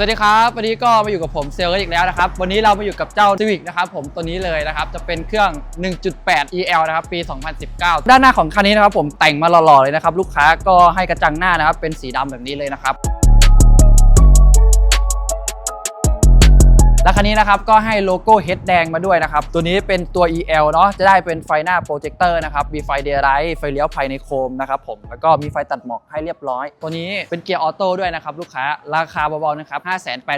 สวัสดีครับ วันนี้ก็มาอยู่กับผมเซลล์กันอีกแล้วนะครับ วันนี้เรามาอยู่กับเจ้า Civic นะครับผมตัวนี้เลยนะครับ จะเป็นเครื่อง 1.8 EL นะครับ ปี 2019 ด้านหน้าของคันนี้นะครับผมแต่งมาหล่อๆเลยนะครับ ลูกค้าก็ให้กระจังหน้านะครับ เป็นสีดำแบบนี้เลยนะครับ และคันนี้นะครับก็ให้โลโก้เฮดแดงมาด้วยนะครับ ตัวนี้เป็นตัว EL เนาะจะได้เป็นไฟหน้าโปรเจคเตอร์นะครับมีไฟเดย์ไลท์ไฟเลี้ยวภายในโคมนะครับผมแล้วก็มีไฟตัดหมอกให้เรียบร้อย ตัวนี้เป็นเกียร์ออโต้ด้วยนะครับลูกค้าราคาเบาๆนะครับ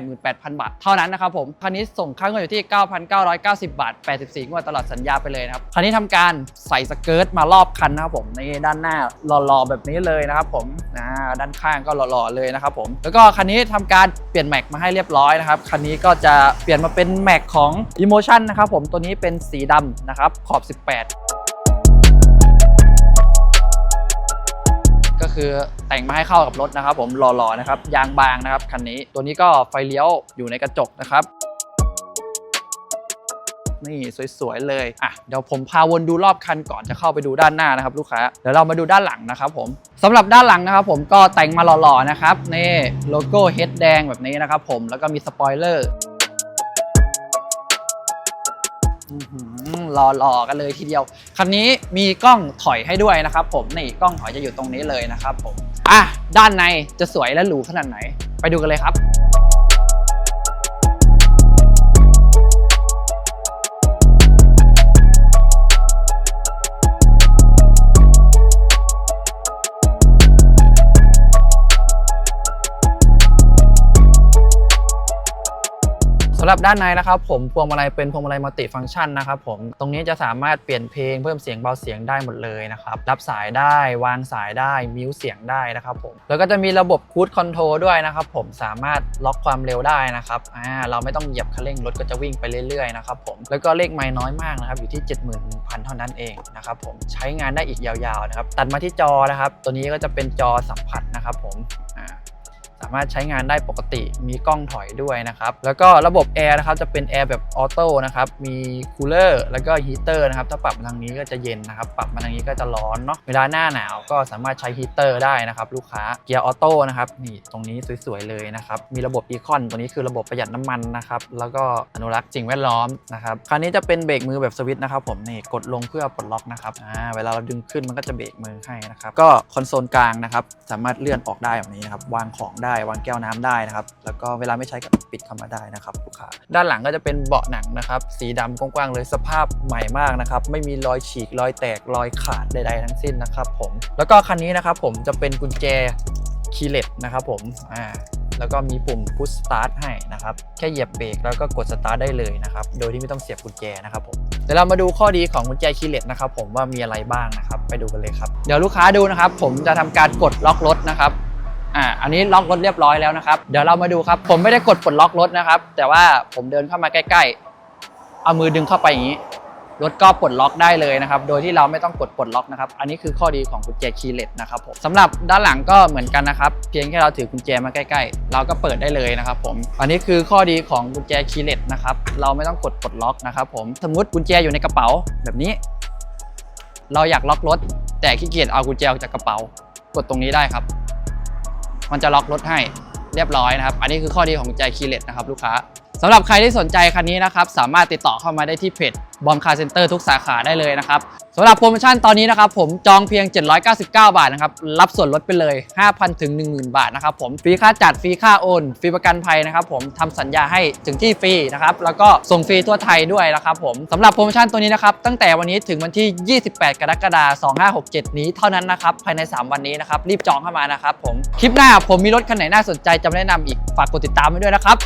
588,000 บาท เท่านั้นนะครับผมคันนี้ส่งค่าเงวดอยู่ที่ 9,990 บาท 84งวดตลอดสัญญาไปเลยนะครับคันนี้ทำการใส่สเกิร์ตมารอบคันนะครับผมในด้านหน้าหล่อๆแบบนี้เลยนะครับผมอ่าด้านข้างก็หล่อๆเลยนะครับผมแล้วก็คันนี้ทำการเปลี่ยนแม็กมาให้เรียบร้อยนะครับคันนี้ก็จะเปลี่ยนมาเป็นแม็กของ Emotion นะครับผมตัวนี้เป็นสีดำนะครับขอบ 18 ก็คือแต่งมาให้เข้ากับรถนะครับผมหล่อๆนะครับยางบางนะครับคันนี้ตัวนี้ก็ไฟเลี้ยวอยู่ในกระจกนะครับนี่สวยๆเลยอะเดี๋ยวผมพาวนดูรอบคันก่อนจะเข้าไปดูด้านหน้านะครับลูกค้าเดี๋ยวเรามาดูด้านหลังนะครับผมสำหรับด้านหลังนะครับผมก็แต่งมาหล่อๆนะครับนี่โลโก้เฮดแดงแบบนี้นะครับผมแล้วก็มีสปอยเลอร์ รอรอหล่อๆกันเลยทีเดียว คันนี้มีกล้องถอยให้ด้วยนะครับผม นี่กล้องถอยจะอยู่ตรงนี้เลยนะครับผม อะ ด้านในจะสวยและหรูขนาดไหน ไปดูกันเลยครับ สำหรับด้านในนะครับผมพวงมาลัยเป็นพวงมาลัยมัลติฟังก์ชันนะครับผมตรงนี้จะสามารถเปลี่ยนเพลงเพิ่มเสียงเบาเสียงได้หมดเลยนะครับรับสายได้วางสายได้มิวเสียงได้นะครับผมแล้วก็จะมีระบบคูดคอนโทรลด้วยนะครับผมสามารถล็อกความเร็วได้นะครับอ่าเราไม่ต้องเหยียบคันเร่งรถก็จะวิ่งไปเรื่อยๆนะครับผมแล้วก็เลขไม่น้อยมากนะครับอยู่ที่ 71,000 เท่านั้นเองนะครับผมใช้งานได้อีกยาวๆนะครับตัดมาที่จอนะครับตัวนี้ก็จะเป็นจอสัมผัสนะครับผมอ่า สามารถใช้งานได้ปกติ มีกล้องถอยด้วยนะครับ แล้วก็ระบบแอร์นะครับจะเป็นแอร์แบบออโต้นะครับ มีคูลเลอร์แล้วก็ฮีเตอร์นะครับ ถ้าปรับมาทางนี้ก็จะเย็นนะครับ ปรับมาทางนี้ก็จะร้อนเนาะ เวลาหน้าหนาวก็สามารถใช้ฮีเตอร์ได้นะครับลูกค้า เกียร์ออโต้นะครับ นี่ตรงนี้สวยๆเลยนะครับ มีระบบอีคอนตัวนี้คือระบบประหยัดน้ำมันนะครับ แล้วก็อนุรักษ์สิ่งแวดล้อมนะครับ คราวนี้จะเป็นเบรกมือแบบสวิตช์นะครับผม นี่กดลงเพื่อปลดล็อกนะครับ อ่า เวลาเราดึงขึ้นมันก็จะเบรกมือให้นะครับ ก็คอนโซลกลางนะครับ สามารถเลื่อนออกได้แบบนี้นะครับ วางของได้วางแก้วน้ำได้นะครับ แล้วก็เวลาไม่ใช้ก็ปิดเข้ามาได้นะครับลูกค้าด้านหลังก็จะเป็นเบาะหนังนะครับ สีดำกว้างๆเลยสภาพใหม่มากนะครับ ไม่มีรอยฉีกรอยแตกรอยขาดใดๆทั้งสิ้นนะครับ ผมแล้วก็คันนี้นะครับ ผมจะเป็นกุญแจคีเลสนะครับผมอ่าแล้วก็มีปุ่ม push start ให้นะครับ แค่เหยียบเบรกแล้วก็กด start ได้เลยนะครับ โดยที่ไม่ต้องเสียบกุญแจนะครับผม เดี๋ยวเรามาดูข้อดีของกุญแจคีเลสนะครับผมว่ามีอะไรบ้างนะครับ ไปดูกันเลยครับ เดี๋ยวลูกค้าดูนะครับ ผมจะทำการกดล็อกรถนะครับ อ่าอันนี้ล็อกรถเรียบร้อยแล้วนะครับ เดี๋ยวเรามาดูครับ ผมไม่ได้กดปลดล็อกรถนะครับ แต่ว่าผมเดินเข้ามาใกล้ๆ เอามือดึงเข้าไปอย่างนี้ รถก็ปลดล็อกได้เลยนะครับ โดยที่เราไม่ต้องกดปลดล็อกนะครับ อันนี้คือข้อดีของกุญแจคีย์เลสนะครับผมสำหรับด้านหลังก็เหมือนกันนะครับ เพียงแค่เราถือกุญแจมาใกล้ๆ เราก็เปิดได้เลยนะครับผม อันนี้คือข้อดีของกุญแจคีย์เลสนะครับ เราไม่ต้องกดปลดล็อกนะครับผม สมมติกุญแจอยู่ในกระเป๋าแบบนี้ เราอยากล็อกรถ แต่ขี้เกียจเอากุญแจออกจากกระเป๋า กดตรงนี้ได้ครับ มันจะล็อกรถให้เรียบร้อยนะครับ อันนี้คือข้อดีของใจคีเลตนะครับลูกค้าสำหรับใครที่สนใจคันนี้นะครับ สามารถติดต่อเข้ามาได้ที่เพจ บอมคาร์เซ็นเตอร์ทุกสาขาได้เลยนะครับสำหรับโปรโมชั่นตอนนี้นะครับผมจองเพียง 799 บาทนะครับรับส่วนลดไปเลย 5,000ถึง10,000 บาทนะครับผมฟรีค่าจัดฟรีค่าโอนฟรีประกันภัยนะครับผมทำสัญญาให้ถึงที่ฟรีนะครับแล้วก็ส่งฟรีทั่วไทยด้วยนะครับผมสำหรับโปรโมชั่นตัวนี้นะครับตั้งแต่วันนี้ถึงวันที่ 28 กรกฎาคม 2567 นี้เท่านั้นนะครับภายใน 3 วันนี้นะครับรีบจองเข้ามานะครับผมคลิปหน้าผมมีรถคันไหนน่าสนใจจะมาแนะนำอีกฝากกดติดตามไว้ด้วยนะครับ